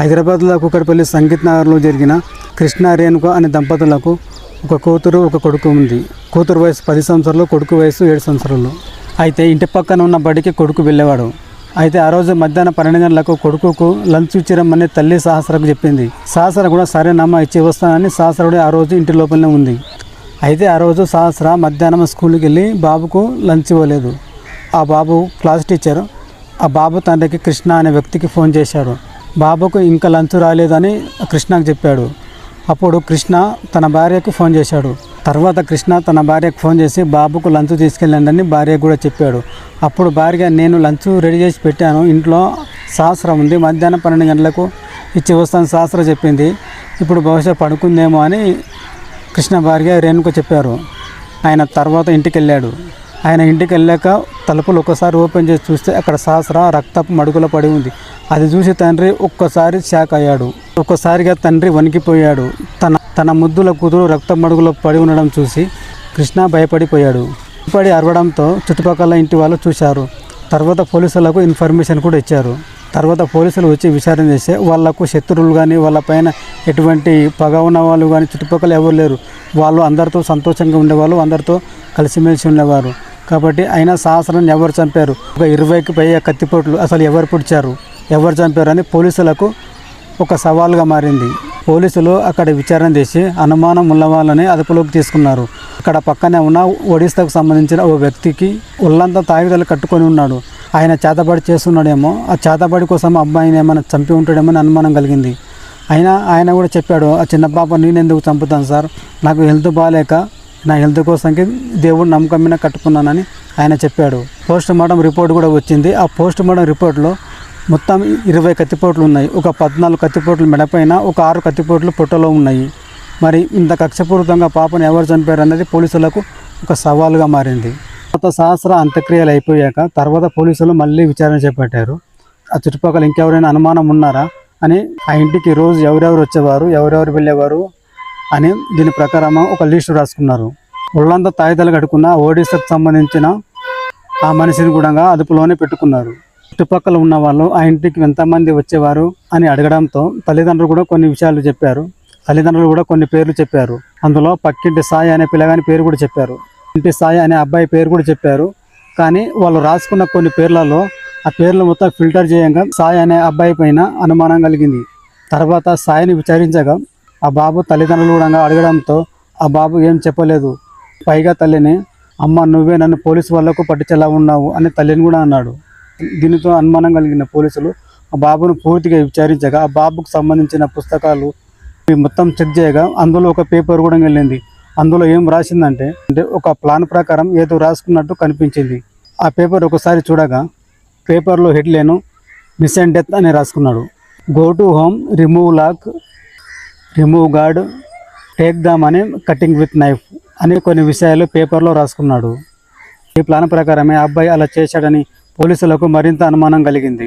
హైదరాబాద్లో కుక్కడపల్లి సంగీత్ నగర్లో జరిగిన కృష్ణ రేణుక అనే దంపతులకు ఒక కూతురు ఒక కొడుకు ఉంది. కూతురు వయసు పది సంవత్సరాలు కొడుకు వయసు ఏడు సంవత్సరాలు. అయితే ఇంటి పక్కన ఉన్న బడికి కొడుకు వెళ్ళేవాడు. అయితే ఆ రోజు మధ్యాహ్నం పన్నెండు గంటలకు కొడుకుకు లంచ్ ఇచ్చిరమ్మని తల్లి సహస్రకు చెప్పింది. సహస్ర కూడా సరేనమ్మా ఇచ్చి వస్తానని సహస్రుడు ఆ రోజు ఇంటి లోపలనే ఉంది. అయితే ఆ రోజు సహస్ర మధ్యాహ్నం స్కూల్కి వెళ్ళి బాబుకు లంచ్ ఇవ్వలేదు. ఆ బాబు క్లాస్ టీచర్. ఆ బాబు తండ్రికి కృష్ణ అనే వ్యక్తికి ఫోన్ చేశాడు బాబుకు ఇంకా లంచ్ రాలేదని కృష్ణకు చెప్పాడు. అప్పుడు కృష్ణ తన భార్యకు ఫోన్ చేశాడు. తర్వాత కృష్ణ తన భార్యకు ఫోన్ చేసి బాబుకు లంచ్ తీసుకెళ్ళండి అని భార్యకు కూడా చెప్పాడు. అప్పుడు భార్య నేను లంచ్ రెడీ చేసి పెట్టాను. ఇంట్లో శాస్త్రం ఉంది. మధ్యాహ్నం పన్నెండు గంటలకు ఇచ్చి వస్తాను శాస్త్రం చెప్పింది. ఇప్పుడు బహుశా పడుకుందేమో అని కృష్ణ భార్య రేణుక చెప్పారు. ఆయన తర్వాత ఇంటికి వెళ్ళాడు ఆయన ఇంటికి వెళ్ళాక తలుపులు ఒక్కసారి ఓపెన్ చేసి చూస్తే అక్కడ సహస్ర రక్తపు మడుగులో పడి ఉంది. అది చూసి తండ్రి ఒక్కసారి షాక్ అయ్యాడు ఒక్కసారిగా తండ్రి వణికిపోయాడు. తన తన ముద్దుల కూతురు రక్త మడుగులో పడి ఉండడం చూసి కృష్ణ భయపడిపోయాడు. భయపడి అరవడంతో చుట్టుపక్కల ఇంటి వాళ్ళు చూశారు. తర్వాత పోలీసులకు ఇన్ఫర్మేషన్ కూడా ఇచ్చారు. తర్వాత పోలీసులు వచ్చి విచారణ చేస్తే వాళ్ళకు శత్రువులు కానీ వాళ్ళపైన ఎటువంటి పగ ఉన్న వాళ్ళు కానీ చుట్టుపక్కల ఎవరు లేరు. వాళ్ళు అందరితో సంతోషంగా ఉండేవాళ్ళు అందరితో కలిసిమెలిసి ఉండేవారు. కాబట్టి అయినా సహస్రాన్ని ఎవరు చంపారు? ఒక ఇరవైకి పై కత్తిపోట్లు అసలు ఎవరు పుడిచారు? ఎవరు చంపారు అని పోలీసులకు ఒక సవాల్గా మారింది. పోలీసులు అక్కడ విచారణ చేసి అనుమానం ఉన్న వాళ్ళని అదుపులోకి తీసుకున్నారు. అక్కడ పక్కనే ఉన్న ఒడిస్తాకు సంబంధించిన ఓ వ్యక్తికి ఒళ్ళంతా తాగుదలు కట్టుకొని ఉన్నాడు. ఆయన చేతబడి చేస్తున్నాడేమో ఆ చేతబడి కోసం అబ్బాయిని ఏమైనా చంపి ఉంటాడేమో అని అనుమానం కలిగింది. అయినా ఆయన కూడా చెప్పాడు ఆ చిన్న పాప నేను ఎందుకు చంపుతాను సార్? నాకు హెల్త్ బాగాలేక నా హెల్త్ కోసంకి దేవుడు నమ్మకం మీద కట్టుకున్నానని ఆయన చెప్పాడు. పోస్ట్ మార్టం రిపోర్ట్ కూడా వచ్చింది. ఆ పోస్ట్ మార్టం రిపోర్ట్లో మొత్తం ఇరవై కత్తిపోట్లు ఉన్నాయి. ఒక పద్నాలుగు కత్తిపోట్లు మెడపైన ఒక ఆరు కత్తిపోట్లు పొట్టలో ఉన్నాయి. మరి ఇంత కక్షపూరితంగా పాపను ఎవరు చంపారు అనేది పోలీసులకు ఒక సవాలుగా మారింది. తర్వాత సహస్ర అంత్యక్రియలు అయిపోయాక తర్వాత పోలీసులు మళ్ళీ విచారణ చేపట్టారు. ఆ చుట్టుపక్కల ఇంకెవరైనా అనుమానం ఉన్నారా అని ఆ ఇంటికి రోజు ఎవరెవరు వచ్చేవారు ఎవరెవరు వెళ్ళేవారు అని దీని ప్రకారం ఒక లిస్టు రాసుకున్నారు. ఒళ్ళంతా తాయిదాలు కట్టుకున్న ఓడిసాకు సంబంధించిన ఆ మనిషిని కూడా అదుపులోనే పెట్టుకున్నారు. చుట్టుపక్కల ఉన్న వాళ్ళు ఆ ఇంటికి ఎంతమంది వచ్చేవారు? అని అడగడంతో తల్లిదండ్రులు కూడా కొన్ని విషయాలు చెప్పారు. తల్లిదండ్రులు కూడా కొన్ని పేర్లు చెప్పారు. అందులో పక్కింటి సాయి అనే పిల్లగాని పేరు కూడా చెప్పారు. ఇంటి సాయి అనే అబ్బాయి పేరు కూడా చెప్పారు. కానీ వాళ్ళు రాసుకున్న కొన్ని పేర్లలో ఆ పేర్లు మొత్తం ఫిల్టర్ చేయంగా సాయి అనే అబ్బాయి పైన అనుమానం కలిగింది. తర్వాత సాయిని విచారించగా ఆ బాబు తల్లిదండ్రులు కూడా అడగడంతో ఆ బాబు ఏం చెప్పలేదు. పైగా తల్లిని అమ్మ నువ్వే నన్ను పోలీసు వాళ్ళకు పట్టుచెలా ఉన్నావు అని తల్లిని కూడా అన్నాడు. దీనితో అనుమానం కలిగిన పోలీసులు ఆ బాబును పూర్తిగా విచారించగా ఆ బాబుకు సంబంధించిన పుస్తకాలు మొత్తం చెక్ చేయగా అందులో ఒక పేపర్ కూడా వెళ్ళింది. అందులో ఏం రాసిందంటే అంటే ఒక ప్లాన్ ప్రకారం ఏదో రాసుకున్నట్టు కనిపించింది. ఆ పేపర్ ఒకసారి చూడగా పేపర్లో హెడ్లైను మిస్ అండ్ డెత్ అని రాసుకున్నాడు. Go to home remove lock remove guard take them అని కటింగ్ విత్ నైఫ్ అనే కొన్ని విషయాలు పేపర్లో రాసుకున్నాడు. ఈ ప్లాన్ ప్రకారమే అబ్బాయి అలా చేశాడని పోలీసులకు మరింత అనుమానం కలిగింది.